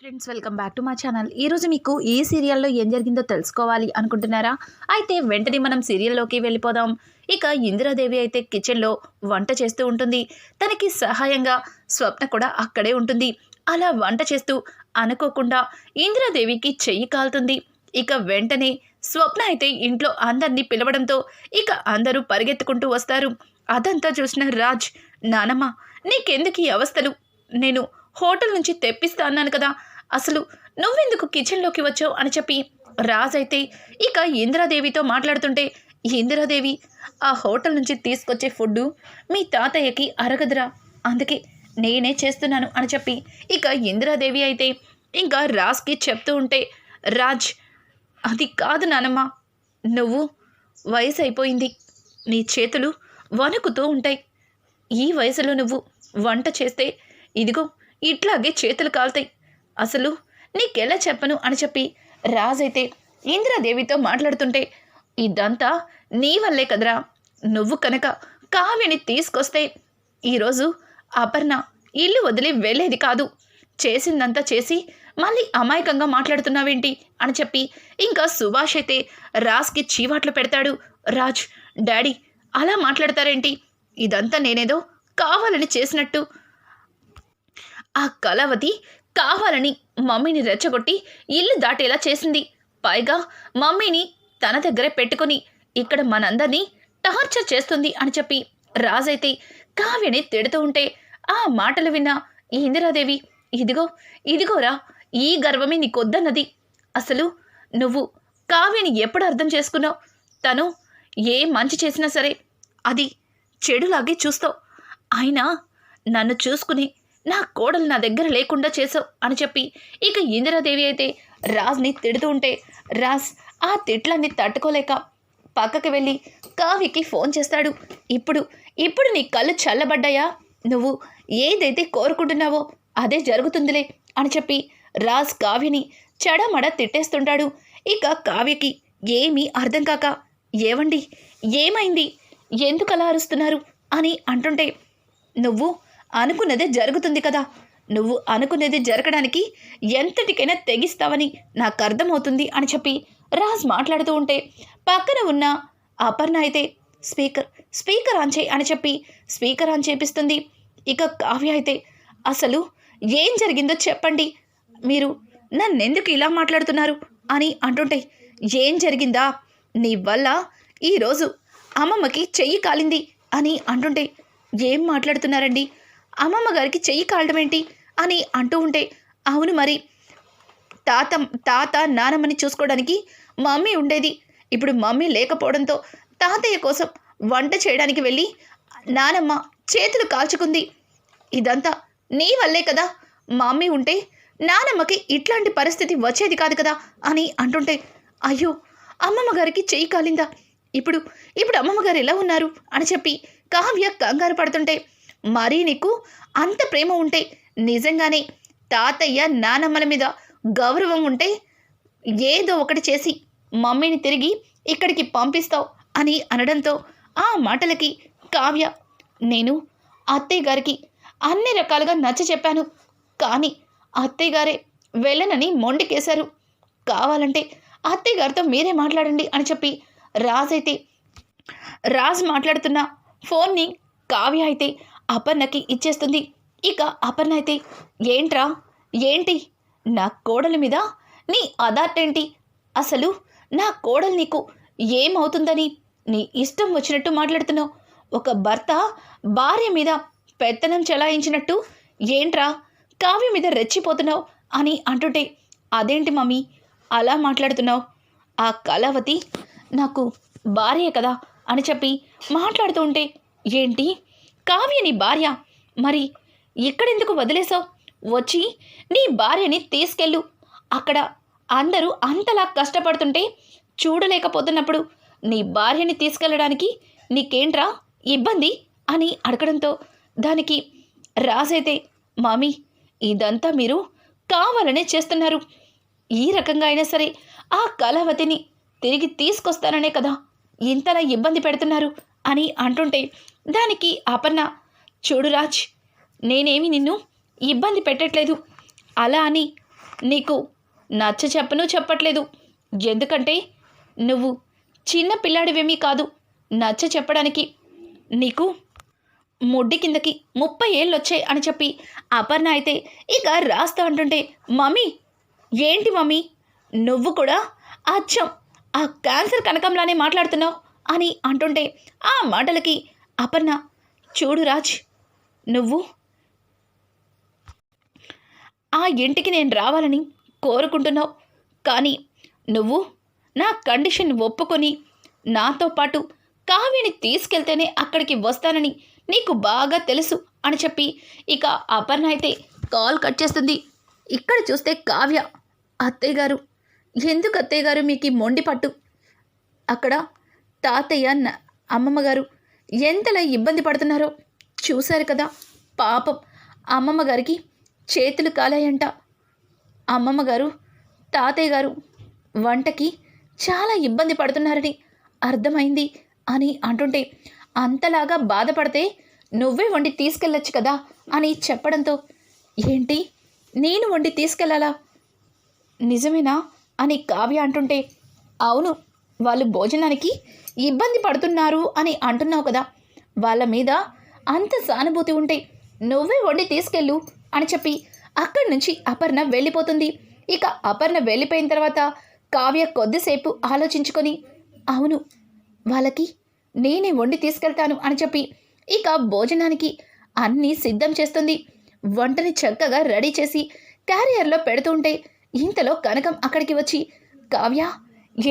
Friends welcome back to మా channel. ఈరోజు మీకు ఈ సీరియల్లో ఏం జరిగిందో తెలుసుకోవాలి అనుకుంటున్నారా? అయితే వెంటనే మనం సీరియల్లోకి వెళ్ళిపోదాం. ఇక ఇందిరాదేవి అయితే కిచెన్లో వంట చేస్తూ ఉంటుంది. తనకి సహాయంగా స్వప్న కూడా అక్కడే ఉంటుంది. అలా వంట చేస్తూ అనుకోకుండా ఇందిరాదేవికి చెయ్యి కాలుతుంది. ఇక వెంటనే స్వప్న అయితే ఇంట్లో అందరినీ పిలవడంతో ఇక అందరూ పరిగెత్తుకుంటూ వస్తారు. అదంతా చూసిన రాజ్ నానమ్మ నీకెందుకు ఈ అవస్థలు? నేను హోటల్ నుంచి తెప్పిస్తా అన్నాను కదా. అసలు నువ్వెందుకు కిచెన్లోకి వచ్చావు అని చెప్పి రాజ్ అయితే ఇక ఇందిరాదేవితో మాట్లాడుతుంటే ఇందిరాదేవి ఆ హోటల్ నుంచి తీసుకొచ్చే ఫుడ్ మీ తాతయ్యకి అరగదురా. అందుకే నేనే చేస్తున్నాను అని చెప్పి ఇక ఇందిరాదేవి అయితే ఇంకా రాజ్కి చెప్తూ ఉంటే రాజ్ అది కాదు నానమ్మ. నువ్వు వయసు అయిపోయింది నీ చేతులు వణుకుతూ ఉంటాయి. ఈ వయసులో నువ్వు వంట చేస్తే ఇదిగో ఇట్లాగే చేతులు కాలుతాయి. అసలు నీకెలా చెప్పను అని చెప్పి రాజైతే ఇందిరాదేవితో మాట్లాడుతుంటే ఇదంతా నీ వల్లే కదరా. నువ్వు కనుక కావ్యని తీసుకొస్తే ఈరోజు అపర్ణ ఇల్లు వదిలి వెళ్ళేది కాదు. చేసిందంతా చేసి మళ్ళీ అమాయకంగా మాట్లాడుతున్నావేంటి అని చెప్పి ఇంకా సుభాష్ అయితే రాజ్కి చీవాట్లు పెడతాడు. రాజ్ డాడీ అలా మాట్లాడతారేంటి? ఇదంతా నేనేదో కావాలని చేసినట్టు ఆ కళావతి కావాలని మమ్మీని రెచ్చగొట్టి ఇల్లు దాటేలా చేసింది. పైగా మమ్మీని తన దగ్గరే పెట్టుకొని ఇక్కడ మనందరినీ టార్చర్ చేస్తుంది అని చెప్పి రాజైతే కావ్యని తిడుతూ ఉంటే ఆ మాటలు విన్న ఇందిరాదేవి ఇదిగో ఇదిగోరా ఈ గర్వమే నీకొద్దన్నది. అసలు నువ్వు కావ్యని ఎప్పుడు అర్థం చేసుకున్నావు? తను ఏ మంచి చేసినా సరే అది చెడులాగే చూస్తావు. అయినా నన్ను చూసుకుని నా కోడలు నా దగ్గర లేకుండా చేసావు అని చెప్పి ఇక ఇందిరాదేవి అయితే రాజ్ని తిడుతూ ఉంటే రాజ్ ఆ తిట్లన్నీ తట్టుకోలేక పక్కకి వెళ్ళి కావికి ఫోన్ చేస్తాడు. ఇప్పుడు ఇప్పుడు నీ కళ్ళు చల్లబడ్డాయా? నువ్వు ఏదైతే కోరుకుంటున్నావో అదే జరుగుతుందిలే అని చెప్పి రాజ్ కావ్యని చెడమడ తిట్టేస్తుంటాడు. ఇక కావ్యకి ఏమీ అర్థం కాక ఏవండి? ఏమైంది? ఎందుకు అలా అరుస్తున్నారు? అని అంటుంటే నువ్వు అనుకున్నదే జరుగుతుంది కదా. నువ్వు అనుకునేది జరగడానికి ఎంతటికైనా తెగిస్తావని నాకు అర్థమవుతుంది అని చెప్పి రాజ్ మాట్లాడుతూ ఉంటే పక్కన ఉన్న అపర్ణ అయితే స్పీకర్ స్పీకర్ ఆన్ చేయి అని చెప్పి స్పీకర్ ఆన్ చేపిస్తుంది. ఇక కావ్య అయితే అసలు ఏం జరిగిందో చెప్పండి. మీరు నన్నెందుకు ఇలా మాట్లాడుతున్నారు? అని అంటుంటే ఏం జరిగిందా? నీ వల్ల ఈరోజు అమ్మమ్మకి చెయ్యి కాలింది అని అంటుంటే ఏం మాట్లాడుతున్నారండి? అమ్మమ్మ గారికి చెయ్యి కాలడం ఏంటి అని అంటూ ఉంటే అవును మరి. తాత తాత నానమ్మని చూసుకోవడానికి మమ్మీ ఉండేది. ఇప్పుడు మమ్మీ లేకపోవడంతో తాతయ్య కోసం వంట చేయడానికి వెళ్ళి నానమ్మ చేతులు కాల్చుకుంది. ఇదంతా నీ వల్లే కదా. మమ్మీ ఉంటే నానమ్మకి ఇట్లాంటి పరిస్థితి వచ్చేది కాదు కదా అని అంటుంటే అయ్యో అమ్మమ్మ గారికి చెయ్యి కాలిందా? ఇప్పుడు ఇప్పుడు అమ్మమ్మ గారు ఎలా ఉన్నారు? అని చెప్పి కావ్య కంగారు పడుతుంటే మరీ నీకు అంత ప్రేమ ఉంటే నిజంగానే తాతయ్య నానమ్మల మీద గౌరవం ఉంటే ఏదో ఒకటి చేసి మమ్మీని తిరిగి ఇక్కడికి పంపిస్తావు అని అనడంతో ఆ మాటలకి కావ్య నేను అత్తయ్య గారికి అన్ని రకాలుగా నచ్చ చెప్పాను. కానీ అత్తయ్య గారే వెళ్ళనని మొండికేశారు. కావాలంటే అత్తయ్య గారితో మీరే మాట్లాడండి అని చెప్పి రాజ్ అయితే రాజ్ మాట్లాడుతున్న ఫోన్ని కావ్య అయితే అపర్ణకి ఇచ్చేస్తుంది. ఇక అపర్ణ అయితే ఏంట్రా? ఏంటి? నా కోడల మీద నీ అదార్టేంటి అసలు నా కోడలు నీకు ఏమవుతుందని నీ ఇష్టం వచ్చినట్టు మాట్లాడుతున్నావు. ఒక భర్త భార్య మీద పెత్తనం చెలాయించినట్టు ఏంట్రా? కావ్య మీద రెచ్చిపోతున్నావు అని అంటుంటే అదేంటి మమ్మీ? అలా మాట్లాడుతున్నావు? ఆ కళావతి నాకు భార్య కదా అని చెప్పి మాట్లాడుతూ ఉంటే ఏంటి? కావ్య నీ భార్య. మరి ఇక్కడెందుకు వదిలేసావు వచ్చి నీ భార్యని తీసుకెళ్ళు. అక్కడ అందరూ అంతలా కష్టపడుతుంటే చూడలేకపోతున్నప్పుడు నీ భార్యని తీసుకెళ్ళడానికి నీకేంట్రా ఇబ్బంది అని అడగడంతో దానికి రాజైతే మామీ ఇదంతా మీరు కావాలనే చేస్తున్నారు. ఈ రకంగా అయినా సరే ఆ కళావతిని తిరిగి తీసుకొస్తాననే కదా. ఇంతలా ఇబ్బంది పెడుతున్నారు అని అంటుంటే దానికి అపర్ణ చూడు రాజ్ నేనేమి నిన్ను ఇబ్బంది పెట్టట్లేదు. అలా అని నీకు నచ్చ చెప్పను చెప్పట్లేదు. ఎందుకంటే నువ్వు చిన్న పిల్లాడివేమీ కాదు. నచ్చ చెప్పడానికి నీకు ముడ్డి కిందకి ముప్పై ఏళ్ళు వచ్చాయి అని చెప్పి అపర్ణ అయితే ఇక రాస్తా అంటుంటే మమ్మీ ఏంటి మమ్మీ? నువ్వు కూడా అచ్చం ఆ క్యాన్సర్ కనకంలానే మాట్లాడుతున్నావు అని అంటుంటే ఆ మాటలకి అపర్ణ చూడు రాజ్ నువ్వు? ఆ ఇంటికి నేను రావాలని కోరుకుంటున్నావు కానీ నువ్వు నా కండిషన్ ఒప్పుకొని నాతో పాటు కావ్యని తీసుకెళ్తేనే అక్కడికి వస్తానని నీకు బాగా తెలుసు అని చెప్పి ఇక అపర్ణ అయితే కాల్ కట్ చేస్తుంది. ఇక్కడ చూస్తే కావ్య అత్తయ్య గారు ఎందుకు అత్తయ్య గారు మీకు మొండి పట్టు? అక్కడ తాతయ్య న- అమ్మమ్మ గారు ఎంతలా ఇబ్బంది పడుతున్నారో? చూశారు కదా పాపం. అమ్మమ్మ గారికి చేతులు కాలాయంట. అమ్మమ్మ గారు తాతయ్య గారు వంటకి చాలా ఇబ్బంది పడుతున్నారని అర్థమైంది అని అంటుంటే అంతలాగా బాధపడితే నువ్వే వండి తీసుకెళ్ళొచ్చు కదా అని చెప్పడంతో ఏంటి? నేను వండి తీసుకెళ్ళాలా? నిజమేనా? అని కావ్య అంటుంటే అవును వాళ్ళు భోజనానికి ఇబ్బంది పడుతున్నారు అని అంటున్నావు కదా. వాళ్ళ మీద అంత సానుభూతి ఉంటే నువ్వే వండి తీసుకెళ్ళు అని చెప్పి అక్కడి నుంచి అపర్ణ వెళ్ళిపోతుంది. ఇక అపర్ణ వెళ్ళిపోయిన తర్వాత కావ్య కొద్దిసేపు ఆలోచించుకొని అవును వాళ్ళకి నేనే వండి తీసుకెళ్తాను అని చెప్పి ఇక భోజనానికి అన్నీ సిద్ధం చేస్తుంది. వంటని చక్కగా రెడీ చేసి క్యారియర్లో పెడుతుంటే ఇంతలో కనకం అక్కడికి వచ్చి కావ్య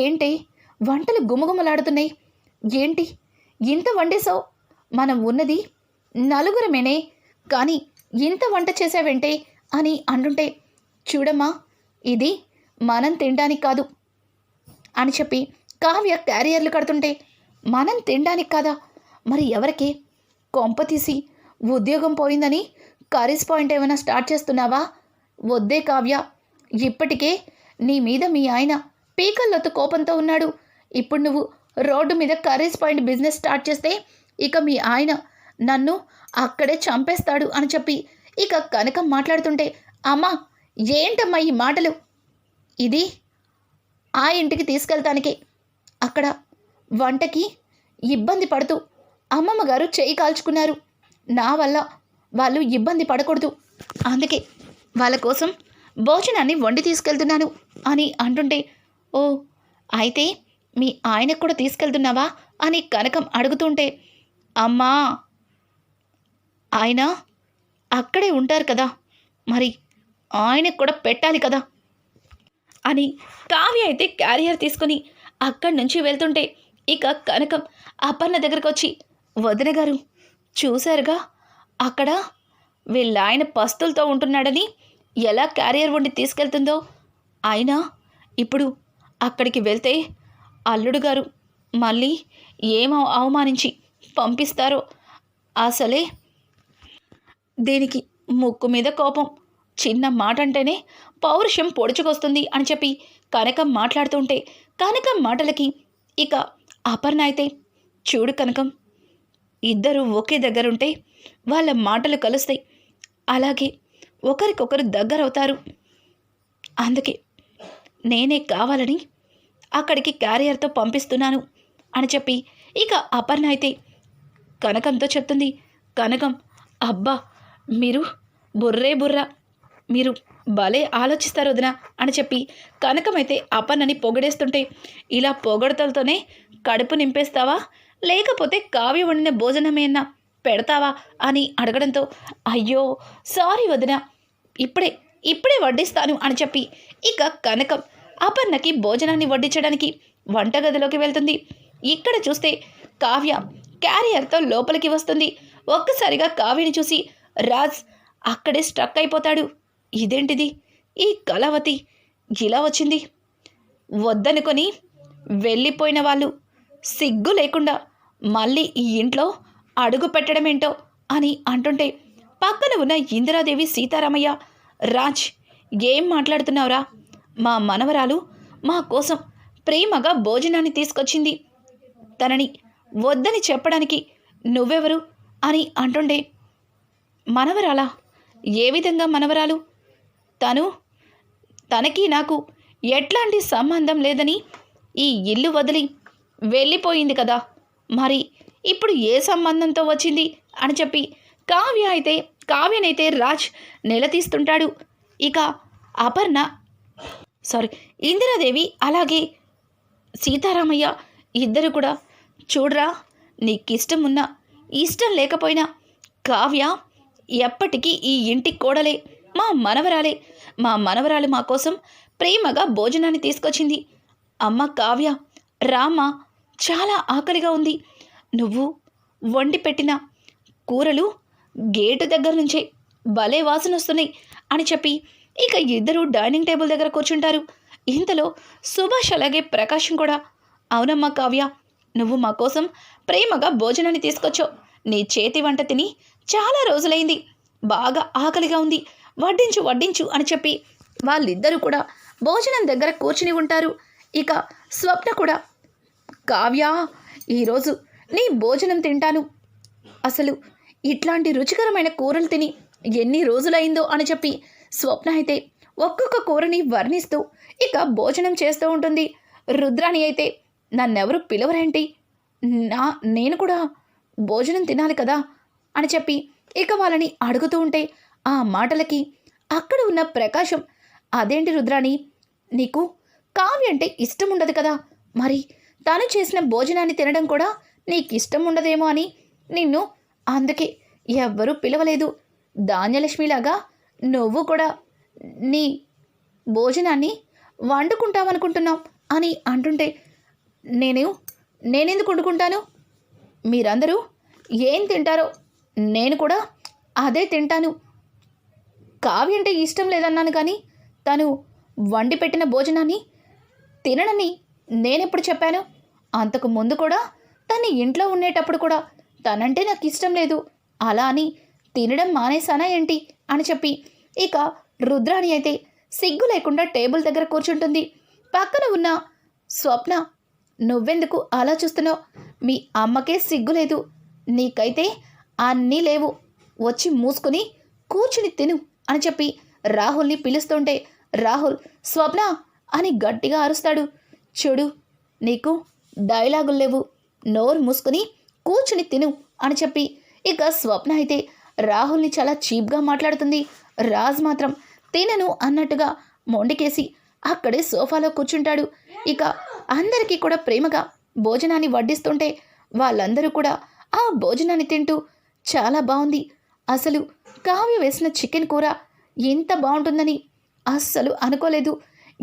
ఏంటి? వంటలు గుమగుమలాడుతున్నాయి. ఏంటి? ఇంత వండేసావు మనం ఉన్నది నలుగురమేనే. కానీ ఇంత వంట చేసావంటే అని అంటుంటే చూడమ్మా ఇది మనం తినడానికి కాదు అని చెప్పి కావ్య క్యారియర్లు కడుతుంటే మనం తినడానికి కాదా? మరి ఎవరికి? కొంప తీసి ఉద్యోగం పోయిందని కరీస్ పాయింట్ ఏమైనా స్టార్ట్ చేస్తున్నావా? వద్దే కావ్య ఇప్పటికే నీ మీద మీ ఆయన పీకల్లొత్తు కోపంతో ఉన్నాడు. ఇప్పుడు నువ్వు రోడ్డు మీద కర్రీస్ పాయింట్ బిజినెస్ స్టార్ట్ చేస్తే ఇక మీ ఆయన నన్ను అక్కడే చంపేస్తాడు అని చెప్పి ఇక కనకం మాట్లాడుతుంటే అమ్మా ఏంటమ్మా ఈ మాటలు? ఇది ఆ ఇంటికి తీసుకెళ్తానికి. అక్కడ వంటకి ఇబ్బంది పడుతూ అమ్మమ్మ గారు చేయి కాల్చుకున్నారు. నా వల్ల వాళ్ళు ఇబ్బంది పడకూడదు. అందుకే వాళ్ళ కోసం భోజనాన్ని వండి తీసుకెళ్తున్నాను అని అంటుంటే ఓ అయితే మీ ఆయనకు కూడా తీసుకెళ్తున్నావా? అని కనకం అడుగుతుంటే అమ్మా! ఆయన అక్కడే ఉంటారు కదా. మరి ఆయనకు కూడా పెట్టాలి కదా. అని కావ్య అయితే క్యారియర్ తీసుకుని అక్కడి నుంచి వెళ్తుంటే ఇక కనకం అపర్ణ దగ్గరకు వచ్చి వదిన గారు చూశారుగా? అక్కడ వీళ్ళ ఆయన పస్తులతో ఉంటున్నాడని ఎలా క్యారియర్ వండి తీసుకెళ్తుందో? అయినా ఇప్పుడు అక్కడికి వెళ్తే అల్లుడు గారు మళ్ళీ ఏం అవమానించి పంపిస్తారో అసలే దీనికి ముక్కు మీద కోపం. చిన్న మాట అంటేనే పౌరుషం పొడుచుకొస్తుంది అని చెప్పి కనకం మాట్లాడుతుంటే కనకం మాటలకి ఇక అపర్ణ అయితే చూడు కనకం ఇద్దరు ఒకే దగ్గరుంటే వాళ్ళ మాటలు కలుస్తాయి. అలాగే ఒకరికొకరు దగ్గరవుతారు. అందుకే నేనే కావాలని అక్కడికి క్యారియర్తో పంపిస్తున్నాను అని చెప్పి ఇక అపర్ణ అయితే కనకంతో చెప్తుంది కనకం అబ్బా మీరు బుర్రే బుర్ర మీరు భలే ఆలోచిస్తారు వదినా అని చెప్పి కనకమైతే అపర్ణని పొగడేస్తుంటే ఇలా పొగడతలతోనే కడుపు నింపేస్తావా? లేకపోతే కావ్య వండిన భోజనమేనా పెడతావా? అని అడగడంతో అయ్యో సారీ వదిన ఇప్పుడే ఇప్పుడే వడ్డిస్తాను అని చెప్పి ఇక కనకం అపర్ణకి భోజనాన్ని వడ్డించడానికి వంటగదిలోకి వెళ్తుంది. ఇక్కడ చూస్తే కావ్య క్యారియర్తో లోపలికి వస్తుంది. ఒక్కసారిగా కావ్యని చూసి రాజ్ అక్కడే స్ట్రక్ అయిపోతాడు. ఇదేంటిది? ఈ కళావతి ఇలా వచ్చింది. వద్దనుకొని వెళ్ళిపోయిన వాళ్ళు. సిగ్గు లేకుండా మళ్ళీ ఈ ఇంట్లో అడుగు పెట్టడమేంటో అని అంటుంటే పక్కన ఉన్న ఇందిరాదేవి సీతారామయ్య రాజ్ ఏం మాట్లాడుతున్నావురా? మా మనవరాలు మా కోసం ప్రేమగా భోజనాన్ని తీసుకొచ్చింది. తనని వద్దని చెప్పడానికి నువ్వెవరు అని అంటుండే. మనవరాలా? ఏ విధంగా మనవరాలు? తను తనకి నాకు ఎట్లాంటి సంబంధం లేదని ఈ ఇల్లు వదిలి వెళ్ళిపోయింది కదా. మరి ఇప్పుడు ఏ సంబంధంతో వచ్చింది అని చెప్పి కావ్య అయితే కావ్యనైతే రాజ్ నిలదీస్తుంటాడు. ఇక అపర్ణ సారీ ఇందిరాదేవి అలాగే సీతారామయ్య ఇద్దరు కూడా. చూడరా నీకిష్టం ఉన్నా ఇష్టం లేకపోయినా కావ్య ఎప్పటికీ ఈ ఇంటి కోడలే మా మనవరాలే. మా మనవరాలు మా కోసం ప్రేమగా భోజనాన్ని తీసుకొచ్చింది. అమ్మ కావ్య రామ చాలా ఆకలిగా ఉంది. నువ్వు వండి పెట్టిన కూరలు గేటు దగ్గర నుంచే భలే వాసన వస్తున్నాయి అని చెప్పి ఇక ఇద్దరు డైనింగ్ టేబుల్ దగ్గర కూర్చుంటారు. ఇంతలో సుభాష్ అలాగే ప్రకాశం కూడా అవునమ్మా కావ్య నువ్వు మా కోసం ప్రేమగా భోజనాన్ని తీసుకొచ్చావు. నీ చేతి వంట తిని చాలా రోజులైంది. బాగా ఆకలిగా ఉంది. వడ్డించు వడ్డించు అని చెప్పి వాళ్ళిద్దరూ కూడా భోజనం దగ్గర కూర్చుని ఉంటారు. ఇక స్వప్న కూడా కావ్య ఈరోజు నీ భోజనం తింటాను. అసలు ఇట్లాంటి రుచికరమైన కూరలు తిని ఎన్ని రోజులైందో అని చెప్పి స్వప్న అయితే ఒక్కొక్క కూరని వర్ణిస్తూ ఇక భోజనం చేస్తూ ఉంటుంది. రుద్రాణి అయితే నన్నెవరు పిలవరేంటి? నా నేను కూడా భోజనం తినాలి కదా? అని చెప్పి ఇక వాళ్ళని అడుగుతూ ఉంటే ఆ మాటలకి అక్కడ ఉన్న ప్రకాశం అదేంటి రుద్రాణి? నీకు కావ్య అంటే ఇష్టం ఉండదు కదా? మరి తను చేసిన భోజనాన్ని తినడం కూడా నీకు ఇష్టం ఉండదేమో అని నిన్ను అందుకే ఎవ్వరూ పిలవలేదు. ధాన్యలక్ష్మిలాగా నువ్వు కూడా నీ భోజనాన్ని వండుకుంటామనుకుంటున్నావు అని అంటుంటే నేను? నేనెందుకు వండుకుంటాను? మీరందరూ ఏం తింటారో నేను కూడా అదే తింటాను. కావ్య అంటే ఇష్టం లేదన్నాను కానీ తను వండి పెట్టిన భోజనాన్ని తిననని నేనెప్పుడు చెప్పాను? అంతకు ముందు కూడా తను ఇంట్లో ఉండేటప్పుడు కూడా తనంటే నాకు ఇష్టం లేదు. అలా అని తినడం మానేసానా ఏంటి? అని చెప్పి. ఇక రుద్రాణి అయితే సిగ్గు లేకుండా టేబుల్ దగ్గర కూర్చుంటుంది. పక్కన ఉన్న స్వప్న నువ్వెందుకు అలా చూస్తున్నావు? మీ అమ్మకే సిగ్గు లేదు. నీకైతే అన్నీ లేవు. వచ్చి మూసుకుని కూర్చుని తిను అని చెప్పి రాహుల్ని పిలుస్తుంటే రాహుల్ స్వప్న అని గట్టిగా అరుస్తాడు. చూడు నీకు డైలాగులు లేవు. నోరు మూసుకుని కూర్చుని తిను అని చెప్పి. ఇక స్వప్న అయితే రాహుల్ని చాలా చీప్గా మాట్లాడుతుంది. రాజ్ మాత్రం తినను అన్నట్టుగా మొండికేసి అక్కడే సోఫాలో కూర్చుంటాడు. ఇక అందరికీ కూడా ప్రేమగా భోజనాన్ని వడ్డిస్తుంటే వాళ్ళందరూ కూడా ఆ భోజనాన్ని తింటూ చాలా బాగుంది అసలు కావ్య వేసిన చికెన్ కూర ఎంత బాగుంటుందని అస్సలు అనుకోలేదు.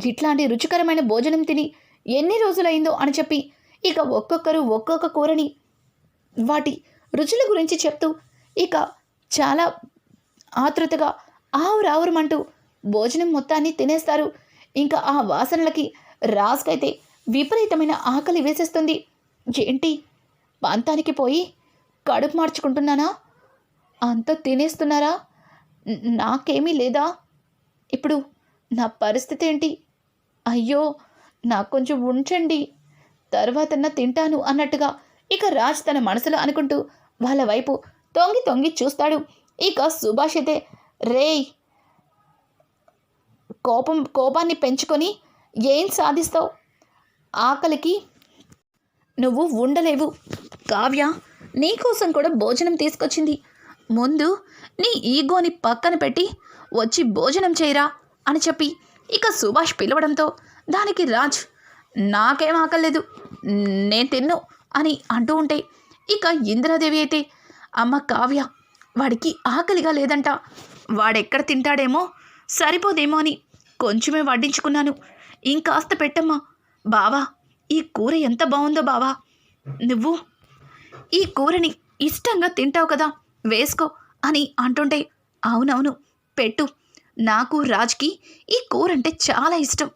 ఇట్లాంటి రుచికరమైన భోజనం తిని ఎన్ని రోజులైందో అని చెప్పి ఇక ఒక్కొక్కరు ఒక్కొక్క కూరని వాటి రుచుల గురించి చెప్తూ ఇక చాలా ఆతృతగా ఆవురావురమంటూ భోజనం మొత్తాన్ని తినేస్తారు. ఇంకా ఆ వాసనలకి రాజుకైతే విపరీతమైన ఆకలి వేసేస్తుంది. ఏంటి? పంతానికి పోయి కడుపు మార్చుకుంటున్నానా? అంత తినేస్తున్నారా? నాకేమీ లేదా? ఇప్పుడు నా పరిస్థితి ఏంటి? అయ్యో నాకు కొంచెం ఉంచండి. తర్వాతన్నా తింటాను అన్నట్టుగా ఇక రాజ్ తన మనసులో అనుకుంటూ వాళ్ళ వైపు తొంగి తొంగి చూస్తాడు. ఇక సుభాష్ అయితే రేయ్ కోపం కోపాన్ని పెంచుకొని ఏం సాధిస్తావు? ఆకలికి నువ్వు ఉండలేవు. కావ్య నీకోసం కూడా భోజనం తీసుకొచ్చింది. ముందు నీ ఈగోని పక్కన పెట్టి వచ్చి భోజనం చేయరా అని చెప్పి ఇక సుభాష్ పిలవడంతో దానికి రాజ్ నాకేం ఆకలేదు నేను తిన్ను అని అంటూ ఉంటే ఇక ఇందిరాదేవి అయితే అమ్మ కావ్య వాడికి ఆకలిగా లేదంట. వాడెక్కడ తింటాడేమో సరిపోదేమో అని కొంచెమే వడ్డించుకున్నాను. ఇంకాస్త పెట్టమ్మా. బావా ఈ కూర ఎంత బాగుందో బావా. నువ్వు ఈ కూరని ఇష్టంగా తింటావు కదా వేసుకో అని అంటుంటే అవునవును పెట్టు. నాకు రాజ్కి ఈ కూర అంటే చాలా ఇష్టం.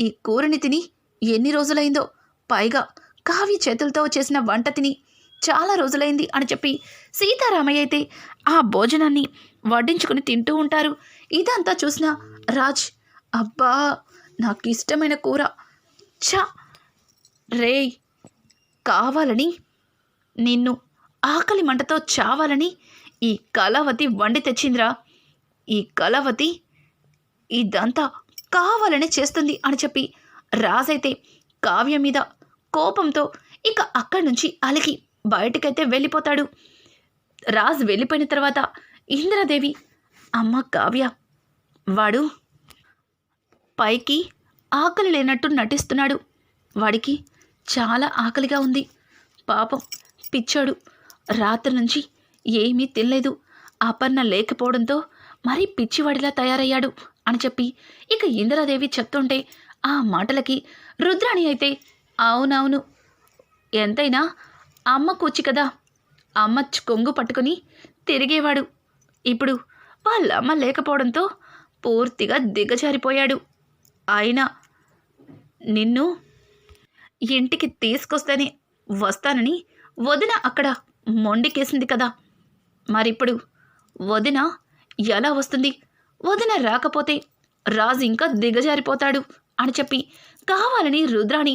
ఈ కూరని తిని ఎన్ని రోజులైందో. పైగా కావ్య చేతులతో చేసిన వంట తిని చాలా రోజులైంది అని చెప్పి సీతారామయ్య అయితే ఆ భోజనాన్ని వడ్డించుకుని తింటూ ఉంటారు. ఇదంతా చూసిన రాజ్ అబ్బా నాకు ఇష్టమైన కూర. చా రేయ్ కావాలని నిన్ను ఆకలి మంటతో చావాలని ఈ కళావతి వండి తెచ్చిందిరా. ఈ కళావతి ఇదంతా కావాలనే చేస్తుంది అని చెప్పి రాజైతే కావ్య మీద కోపంతో ఇక అక్కడి నుంచి అలిగి బయటకైతే వెళ్ళిపోతాడు. రాజ్ వెళ్ళిపోయిన తర్వాత ఇంద్రదేవి అమ్మ కావ్య వాడు పైకి ఆకలి లేనట్టు నటిస్తున్నాడు. వాడికి చాలా ఆకలిగా ఉంది. పాపం పిచ్చాడు. రాత్రి నుంచి ఏమీ తినలేదు. అపర్ణ లేకపోవడంతో మరీ పిచ్చివాడిలా తయారయ్యాడు అని చెప్పి ఇక ఇందిరాదేవి చెప్తుంటే ఆ మాటలకి రుద్రాణి అయితే అవునవును ఎంతైనా అమ్మ కూచి కదా. అమ్మ కొంగు పట్టుకుని తిరిగేవాడు. ఇప్పుడు వాళ్ళమ్మ లేకపోవడంతో పూర్తిగా దిగజారిపోయాడు. అయినా నిన్ను ఇంటికి తీసుకొస్తేనే వస్తానని వదిన అక్కడ మొండికేసింది కదా. మరిప్పుడు వదిన ఎలా వస్తుంది? వదిన రాకపోతే రాజు ఇంకా దిగజారిపోతాడు అని చెప్పి కావాలని రుద్రాణి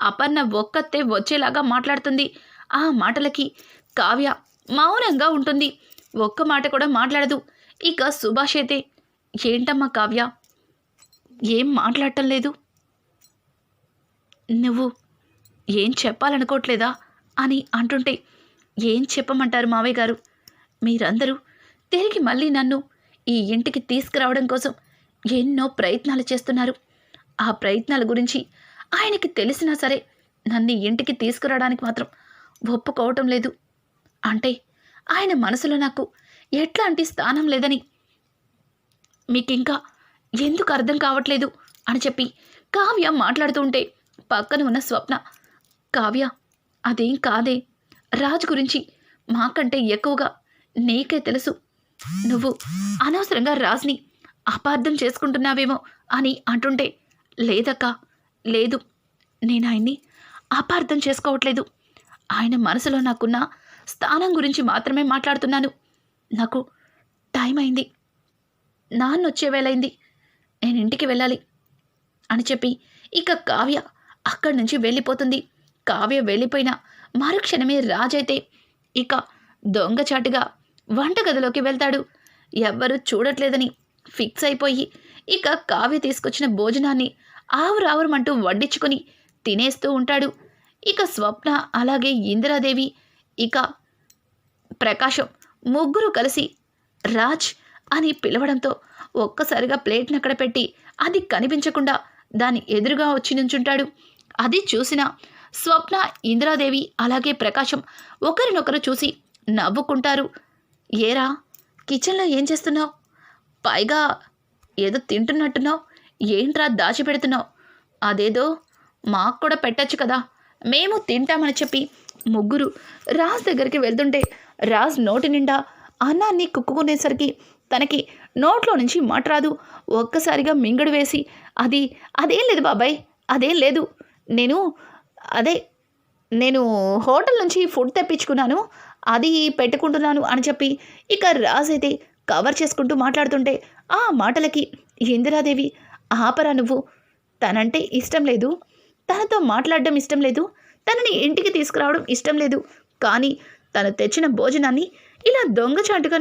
అపర్ణ ఒక్కతే వచ్చేలాగా మాట్లాడుతుంది. ఆ మాటలకి కావ్య మౌనంగా ఉంటుంది. ఒక్క మాట కూడా మాట్లాడదు. ఇక సుభాష్ అయితే ఏంటమ్మా కావ్య? ఏం మాట్లాడటం లేదు? నువ్వు ఏం చెప్పాలనుకోవట్లేదా? అని అంటుంటే ఏం చెప్పమంటారు మావయ్య గారు? మీరందరూ తిరిగి మళ్ళీ నన్ను ఈ ఇంటికి తీసుకురావడం కోసం ఎన్నో ప్రయత్నాలు చేస్తున్నారు. ఆ ప్రయత్నాల గురించి ఆయనకి తెలిసినా సరే నన్ను ఇంటికి తీసుకురావడానికి మాత్రం ఒప్పుకోవటం లేదు. అంటే ఆయన మనసులో నాకు ఎట్లాంటి స్థానం లేదని. మీకింకా ఎందుకు అర్థం కావట్లేదు అని చెప్పి కావ్య మాట్లాడుతూ ఉంటే పక్కన ఉన్న స్వప్న కావ్య అదేం కాదే రాజు గురించి మాకంటే ఎక్కువగా నీకే తెలుసు. నువ్వు అనవసరంగా రాజ్ని అపార్థం చేసుకుంటున్నావేమో అని అంటుంటే లేదక్కా లేదు. నేను ఆయన్ని అపార్థం చేసుకోవట్లేదు. ఆయన మనసులో నాకున్న స్థానం గురించి మాత్రమే మాట్లాడుతున్నాను. నాకు టైం అయింది. నాన్న వచ్చే వేళైంది. నేను ఇంటికి వెళ్ళాలి అని చెప్పి ఇక కావ్య అక్కడి నుంచి వెళ్ళిపోతుంది. కావ్య వెళ్ళిపోయిన మరుక్షణమే రాజైతే ఇక దొంగచాటుగా వంటగదిలోకి వెళ్తాడు. ఎవ్వరూ చూడట్లేదని ఫిక్స్ అయిపోయి ఇక కావ్య తీసుకొచ్చిన భోజనాన్ని ఆవురావురమంటూ వడ్డించుకొని తినేస్తూ ఉంటాడు. ఇక స్వప్న అలాగే ఇందిరాదేవి ఇక ప్రకాశం ముగ్గురు కలిసి రాజ్ అని పిలవడంతో ఒక్కసారిగా ప్లేట్ని అక్కడ పెట్టి అది కనిపించకుండా దాని ఎదురుగా వచ్చి నుంచుంటాడు. అది చూసిన స్వప్న ఇందిరాదేవి అలాగే ప్రకాశం ఒకరినొకరు చూసి నవ్వుకుంటారు. ఏరా కిచెన్లో ఏం చేస్తున్నావు? పైగా ఏదో తింటున్నట్టున్నావు? ఏంట్రా దాచిపెడుతున్నావు? అదేదో మాకు కూడా పెట్టచ్చు కదా. మేము తింటామని చెప్పి ముగ్గురు రాజ్ దగ్గరికి వెళ్తుంటే రాజ్ నోటి నిండా అన్నాన్ని కుక్కుకునేసరికి తనకి నోట్లో నుంచి మాట రాదు. ఒక్కసారిగా మింగడు వేసి అది అదేం లేదు బాబాయ్ అదేం లేదు. నేను అదే నేను హోటల్ నుంచి ఫుడ్ తెప్పించుకున్నాను అది పెట్టుకుంటున్నాను అని చెప్పి ఇక రాజ్ అయితే కవర్ చేసుకుంటూ మాట్లాడుతుంటే ఆ మాటలకి ఇందిరాదేవి ఆపరా నువ్వు? తనంటే ఇష్టం లేదు. తనతో మాట్లాడడం ఇష్టం లేదు. తనని ఇంటికి తీసుకురావడం ఇష్టం లేదు. కానీ తను తెచ్చిన భోజనాన్ని ఇలా దొంగచాటుగా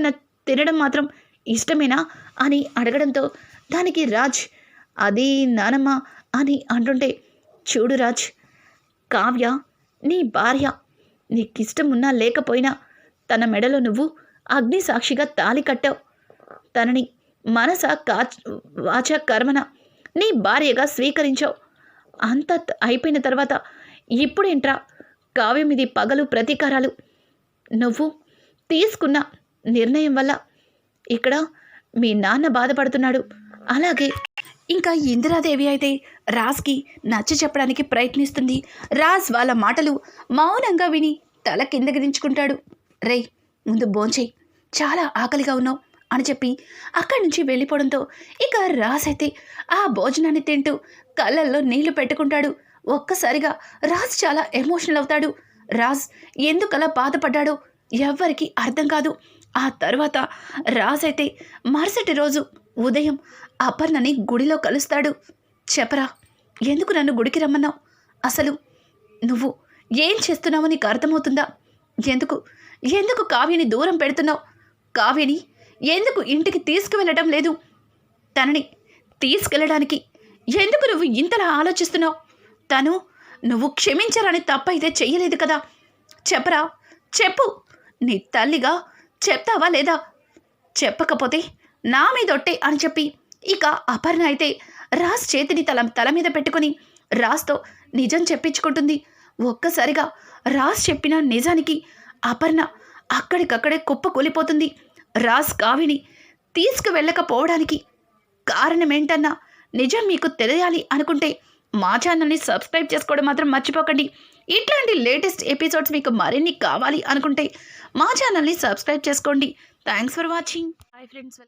తినడం మాత్రం ఇష్టమేనా అని అడగడంతో దానికి రాజ్ అది నానమ్మ అని అంటుంటే చూడు రాజ్ కావ్య నీ భార్య నీకిష్టం ఉన్నా లేకపోయినా తన మెడలో నువ్వు అగ్ని సాక్షిగా తాలి కట్టావు. తనని మనస కాచ్ వాచ కర్మన నీ భార్యగా స్వీకరించావు. అంత అయిపోయిన తర్వాత ఇప్పుడేంట్రా? కావ్యం ఇది పగలు ప్రతీకారాలు. నువ్వు తీసుకున్న నిర్ణయం వల్ల ఇక్కడ మీ నాన్న బాధపడుతున్నాడు. అలాగే ఇంకా ఇందిరాదేవి అయితే రాజ్కి నచ్చ చెప్పడానికి ప్రయత్నిస్తుంది. రాజ్ వాళ్ళ మాటలు మౌనంగా విని తల కిందకి దించుకుంటాడు. రేయ్ ముందు భోంచేయి. చాలా ఆకలిగా ఉన్నావు. అని చెప్పి అక్కడి నుంచి వెళ్ళిపోవడంతో ఇక రాజ్ అయితే ఆ భోజనాన్ని తింటూ కళ్ళల్లో నీళ్ళు పెట్టుకుంటాడు. ఒక్కసారిగా రాజ్ చాలా ఎమోషనల్ అవుతాడు. రాజ్ ఎందుకలా బాధపడ్డాడో ఎవ్వరికి అర్థం కాదు. ఆ తర్వాత రాజ్ అయితే మరుసటి రోజు ఉదయం అపర్ణని గుడిలో కలుస్తాడు. చెప్పరా ఎందుకు నన్ను గుడికి రమ్మన్నావు? అసలు నువ్వు ఏం చేస్తున్నావో నీకు అర్థమవుతుందా? ఎందుకు ఎందుకు కావ్యని దూరం పెడుతున్నావు? కావ్యని ఎందుకు ఇంటికి తీసుకువెళ్ళడం లేదు? తనని తీసుకెళ్ళడానికి ఎందుకు నువ్వు ఇంతలా ఆలోచిస్తున్నావు? తను నువ్వు క్షమించాలని తప్పైతే చెయ్యలేదు కదా. చెప్పరా? చెప్పు. నీ తల్లిగా చెప్తావా లేదా? చెప్పకపోతే నా మీదొట్టే అని చెప్పి ఇక అపర్ణ అయితే రాజ్ చేతిని తల తల మీద పెట్టుకుని రాజ్తో నిజం చెప్పించుకుంటుంది. ఒక్కసారిగా రాజ్ చెప్పిన నిజానికి అపర్ణ అక్కడికక్కడే కుప్ప కూలిపోతుంది రాజ్ కావిని తీసుకువెళ్ళకపోవడానికి కారణమేంటన్నా నిజం మీకు తెలియాలి అనుకుంటే మా ఛానల్ని సబ్స్క్రైబ్ చేసుకోవడం మాత్రం మర్చిపోకండి. ఇట్లాంటి లేటెస్ట్ ఎపిసోడ్స్ మీకు మరిన్ని కావాలి అనుకుంటే మా ఛానల్ని సబ్స్క్రైబ్ చేసుకోండి. Thanks for watching. Hi friends